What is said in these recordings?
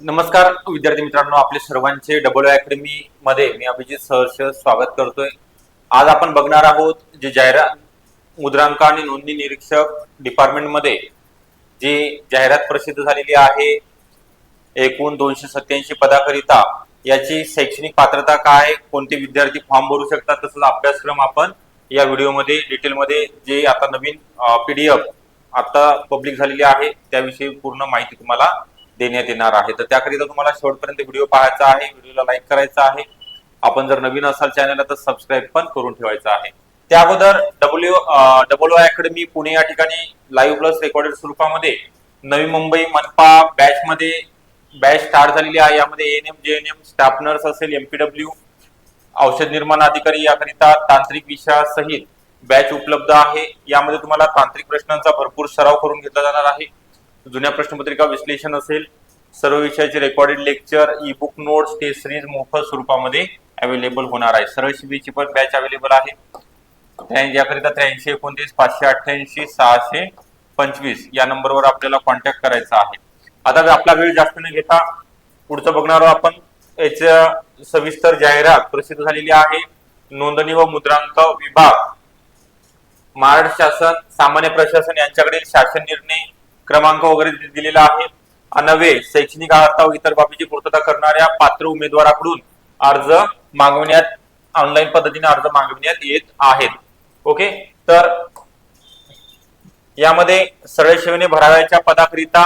नमस्कार विद्यार्थी मित्रांनो आपले सर्वांचे डबल अकॅडमी मध्ये मी अभिजित सहर्ष स्वागत करतोय आज आपण बघणार आहोत जे जाहिरात मुद्रांक आणि नोंदणी निरीक्षक डिपार्टमेंटमध्ये जी जाहिरात प्रसिद्ध झालेली आहे एकूण दोनशे सत्याऐंशी पदाकरिता याची शैक्षणिक पात्रता काय आहे? कोणते विद्यार्थी फॉर्म भरू शकतात तसंच अभ्यासक्रम आपण या व्हिडिओमध्ये डिटेलमध्ये जे आता नवीन पीडीएफ आता पब्लिक झालेली आहे त्याविषयी पूर्ण माहिती तुम्हाला देण्यात येणार आहे. तर त्याकरिता तुम्हाला शेवटपर्यंत व्हिडिओ पाहायचा आहे व्हिडिओला लाईक करायचा आहे. आपण जर नवीन असाल चॅनलला तर सबस्क्राईब पण करून ठेवायचं आहे. त्या अगोदर डब्ल्यू डब्ल्यू अकॅडमी पुणे या ठिकाणी लाईव्ह प्लस रेकॉर्डेड स्वरूपामध्ये नवी मुंबई मनपा बॅच मध्ये बॅच स्टार्ट झालेली आहे. यामध्ये N M J N M staff nurse असेल एमपीडब्ल्यू औषध निर्माण अधिकारी याकरिता तांत्रिक विषयासहित बॅच उपलब्ध आहे. यामध्ये तुम्हाला तांत्रिक प्रश्नांचा भरपूर सराव करून घेतला जाणार आहे. जुन्या प्रश्नपत्रिका विश्लेषण असेल सर्व विषयाचे recorded lecture e book notes test series मोफत स्वरूपामध्ये अवेलेबल होणार आहे. सरळ शिबीची पण बॅच अवेलेबल आहे. याकरिता त्र्याऐंशी एकोणतीस पाचशे अठ्ठ्याऐंशी सहाशे पंचवीस या नंबरवर आपल्याला कॉन्टॅक्ट करायचा आहे. आता आपला वेळ जास्त न घेता पुढचं बघणार आहोत आपण. याच्या सविस्तर जाहिरात प्रसिद्ध झालेली आहे. नोंदणी व मुद्रांक विभाग. महाराष्ट्र शासन सामान्य प्रशासन यांच्याकडील शासन निर्णय क्रमांक वगैरे दिलेला आहे. अनवे शैक्षणिक अर्थ व इतर बाबीची पूर्तता करणाऱ्या पात्र उमेदवाराकडून अर्ज मागविण्यात ऑनलाईन पद्धतीने अर्ज मागविण्यात येत आहेत. ओके तर यामध्ये सरळ सेवेने भराव्याच्या पदाकरिता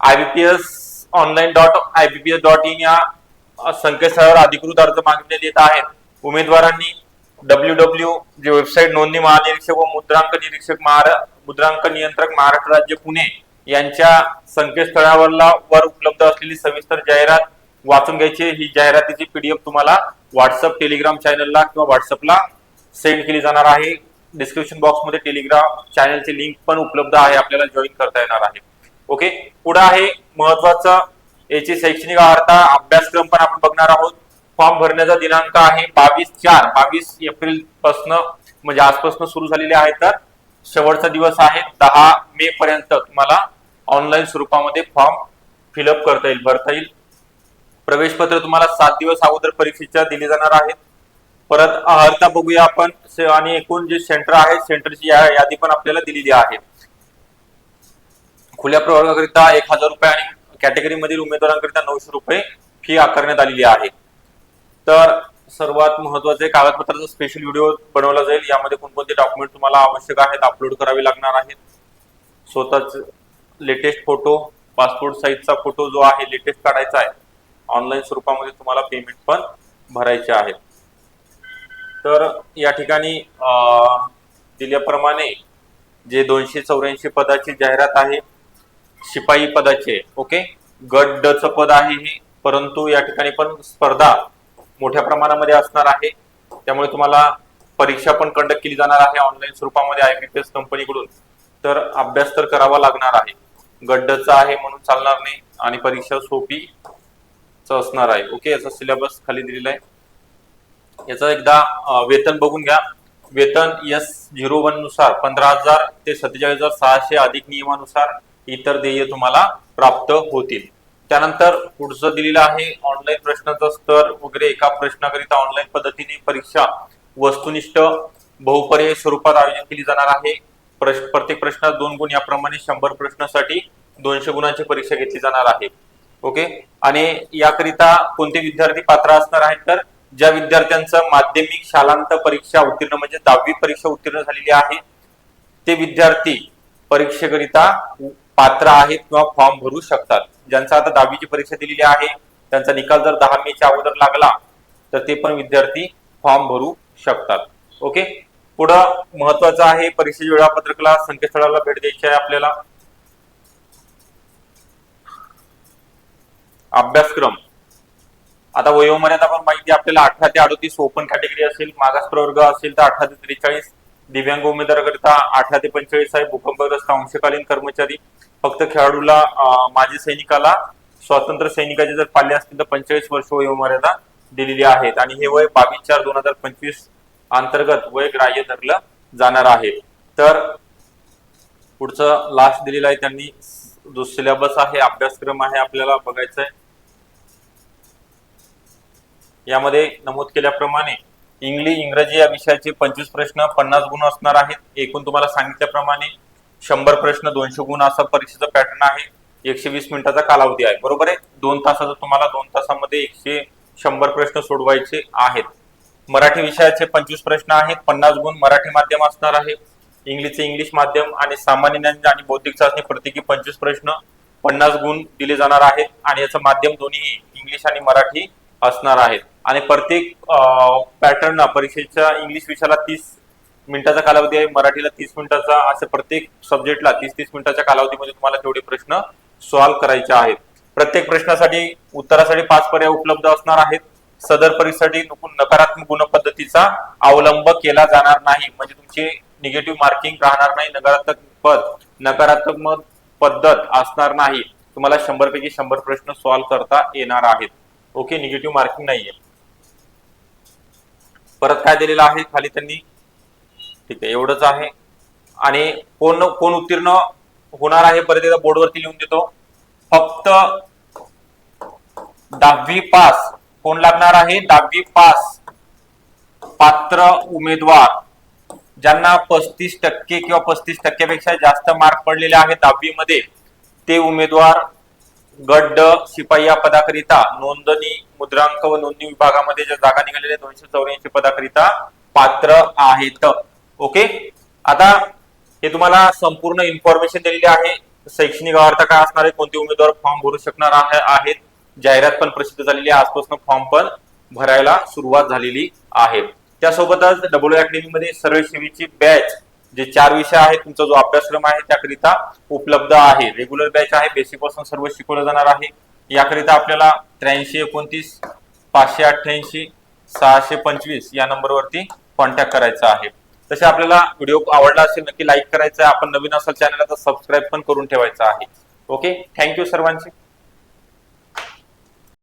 IBPS online dot IBPS dot in या संकेतस्थळावर अधिकृत अर्ज मागविण्यात येत आहेत. उमेदवारांनी डब्ल्यू डब्ल्यू जे वेबसाईट नोंदणी महानिरीक्षक व मुद्रांक निरीक्षक महारा मुद्रांक नियंत्रक महाराष्ट्र राज्य पुणे यांच्या संकेतस्थळावरला वर उपलब्ध असलेली सविस्तर जाहिरात वाचून घ्यायची. ही जाहिरातीची पीडीएफ तुम्हाला व्हॉट्सअप टेलिग्राम चॅनलला किंवा व्हॉट्सअपला सेंड केली जाणार आहे. डिस्क्रिप्शन बॉक्समध्ये टेलिग्राम चॅनलची लिंक पण उपलब्ध आहे. आपल्याला जॉईन करता येणार आहे. ओके? पुढे आहे महत्वाचं याची शैक्षणिक अर्हता अभ्यासक्रम पण आपण बघणार आहोत. फॉर्म भरण्याचा दिनांक आहे बावीस चार. बावीस एप्रिल पासन म्हणजे आजपासून सुरू झालेले आहे तर शेवटचा दिवस आहे. दहा मे पर्यंत तुम्हाला ऑनलाईन स्वरूपामध्ये फॉर्म फिलअप करता येईल भरता येईल. प्रवेशपत्र तुम्हाला सात दिवस अगोदर परीक्षेच्या दिले जाणार आहेत. परत अर्हता बघूया आपण. आणि एकूण जे सेंटर आहे सेंटरची यादी पण आपल्याला दिलेली आहे. खुल्या प्रवर्गाकरिता एक हजार रुपये आणि कॅटेगरी मधील उमेदवारांकरिता नऊशे रुपये फी आकारण्यात आलेली आहे. तर सर्वात महत्त्वाचे कागदपत्राचा स्पेशल व्हिडिओ बनवला जाईल. यामध्ये कोणकोणते डॉक्युमेंट तुम्हाला आवश्यक आहेत अपलोड करावे लागणार आहेत. स्वतःच लेटेस्ट फोटो पासपोर्ट साईजचा फोटो जो आहे लेटेस्ट काढायचा आहे. ऑनलाईन स्वरूपामध्ये तुम्हाला पेमेंट पण भरायचे आहेत. तर या ठिकाणी दिल्याप्रमाणे जे दोनशे चौऱ्याऐंशी पदाची जाहिरात आहे शिपाई पदाचे ओके गट ड पद आहे हे परंतु या ठिकाणी पण स्पर्धा मोठ्या प्रमाणामध्ये असणार आहे. त्यामुळे तुम्हाला परीक्षा पण कंडक्ट केली जाणार आहे ऑनलाईन स्वरूपामध्ये आय बी एस कंपनीकडून तर अभ्यास तर करावा लागणार आहे. गड्डचा आहे म्हणून चालणार नाही आणि परीक्षा सोपी असणार आहे. ओके याचा सिलेबस खाली दिलेला आहे. याचा एकदा वेतन बघून घ्या. वेतन एस झिरो वननुसार पंधरा हजार ते सत्तेचाळीस हजार सहाशे अधिक नियमानुसार इतर देय तुम्हाला प्राप्त होतील. त्यानंतर पुढचं दिलेलं आहे ऑनलाईन प्रश्नाचा स्तर वगैरे एका प्रश्नाकरिता ऑनलाईन पद्धतीने परीक्षा वस्तुनिष्ठ बहुपर्यायी स्वरूपात आयोजित केली जाणार आहे. प्रश्न प्रत्येक प्रश्नात दोन गुण याप्रमाणे शंभर प्रश्नासाठी दोनशे गुणांची परीक्षा घेतली जाणार आहे. ओके? आणि याकरिता कोणते विद्यार्थी पात्र असणार आहेत तर ज्या विद्यार्थ्यांचं माध्यमिक शालांत परीक्षा उत्तीर्ण म्हणजे दहावी परीक्षा उत्तीर्ण झालेली आहे ते विद्यार्थी परीक्षेकरिता पात्र आहेत किंवा फॉर्म भरू शकतात. ज्यांचा आता दहावीची परीक्षा दिलेली आहे त्यांचा निकाल जर दहा मेच्या अगोदर लागला तर ते पण विद्यार्थी फॉर्म भरू शकतात. ओके? पुढं महत्वाचं आहे परीक्षेच्या वेळापत्रकाला संकेतस्थळाला भेट द्यायची आहे आपल्याला. अभ्यासक्रम. आता वयोमर्यादा पण माहिती आपल्याला अठरा ते अडतीस ओपन कॅटेगरी असेल मागास प्रवर्ग असेल तर अठरा ते त्रेचाळीस दिव्यांग उमेदवाराकरिता अठरा ते पंचेचाळीस आहे भूकंपग्रस्त अंशकालीन कर्मचारी. फक्त खेळाडूला माजी सैनिकाला स्वातंत्र्य सैनिकाचे जर पाले असतील तर पंचेचाळीस वर्ष वयोमर्यादा दिलेली आहेत. आणि हे वय बावीस चार दोन हजार पंचवीस अंतर्गत वय ग्राह्य धरलं जाणार आहे. तर पुढचं लास्ट दिलेलं आहे त्यांनी. जो सिलेबस आहे अभ्यासक्रम आहे आपल्याला बघायचा आहे यामध्ये नमूद केल्याप्रमाणे इंग्लिश इंग्रजी या विषयाचे पंचवीस प्रश्न पन्नास गुण असणार आहेत. एकूण तुम्हाला सांगितल्याप्रमाणे शंभर प्रश्न दोनशे गुण असा परीक्षेचा पॅटर्न आहे. एकशे वीस मिनिटाचा कालावधी आहे. बरोबर आहे? दोन तासाचा तुम्हाला दोन तासामध्ये एकशे शंभर प्रश्न सोडवायचे आहेत. मराठी विषयाचे पंचवीस प्रश्न आहेत. पन्नास गुण मराठी माध्यम असणार आहे. इंग्लिशचे इंग्लिश माध्यम आणि सामान्य ज्ञान आणि बौद्धिक चाचणी प्रत्येकी पंचवीस प्रश्न पन्नास गुण दिले जाणार आहेत. आणि याचं माध्यम दोन्ही इंग्लिश आणि मराठी असणार आहेत. आणि प्रत्येक पॅटर्न परीक्षेच्या इंग्लिश विषयाला तीस मिनिटाचा कालावधी आहे मराठीला तीस मिनिटाचा असं प्रत्येक सब्जेक्टला तीस तीस मिनिटाच्या कालावधीमध्ये तुम्हाला तेवढे प्रश्न सॉल्व्ह करायचे आहेत. प्रत्येक प्रश्नासाठी उत्तरासाठी पाच पर्याय उपलब्ध असणार आहेत. सदर परीक्षेसाठी नकारात्मक गुण पद्धतीचा अवलंब केला जाणार नाही. म्हणजे तुमचे निगेटिव्ह मार्किंग राहणार नाही नकारात्मक पद नकारात्मक पद्धत असणार नाही. तुम्हाला शंभर पैकी शंभर प्रश्न सॉल्व्ह करता येणार आहेत. ओके निगेटिव्ह मार्किंग नाहीये. परत काय दिलेलं आहे? खाली त्यांनी ठीक आहे एवढंच आहे. आणि कोण कोण उत्तीर्ण होणार आहे परत एकदा बोर्डवरती लिहून देतो. फक्त दहावी पास कोण लागणार आहे? दहावी पास पात्र उमेदवार ज्यांना पस्तीस टक्के किंवा पस्तीस टक्क्यापेक्षा जास्त मार्क पडलेले आहेत दहावीमध्ये ते उमेदवार गड्ड शिपाई या पदाकरिता नोंदणी मुद्रांक व नोंदणी विभागामध्ये ज्या जागा निघालेल्या दोनशे चौऱ्याऐंशी पदाकरिता पात्र आहेत. ओके? आता हे तुम्हाला संपूर्ण इन्फॉर्मेशन दिलेली आहे. शैक्षणिक अर्थ काय असणार आहे कोणते उमेदवार फॉर्म भरू शकणार आहेत? जाहिरात पण प्रसिद्ध झालेली आहे. आजपासून फॉर्म पण भरायला सुरुवात झालेली आहे. त्यासोबतच डब्ल्यू अकॅडमी मध्ये सर्व सेवेची बॅच जे चार विषय आहेत तुमचा जो अभ्यासक्रम आहे त्याकरिता उपलब्ध आहे. रेग्युलर बॅच आहे बेसिकपासून सर्व शिकवलं जाणार आहे. याकरिता आपल्याला त्र्याऐंशी एकोणतीस पाचशे अठ्ठ्याऐंशी सहाशे पंचवीस या नंबरवरती कॉन्टॅक्ट करायचा आहे. तसे आपल्याला व्हिडिओ आवडला असेल नक्की लाईक करायचा आहे. आपण नवीन असाल चॅनलला तर सबस्क्राईब पण करून ठेवायचा आहे. ओके थँक्यू सर्वांचे.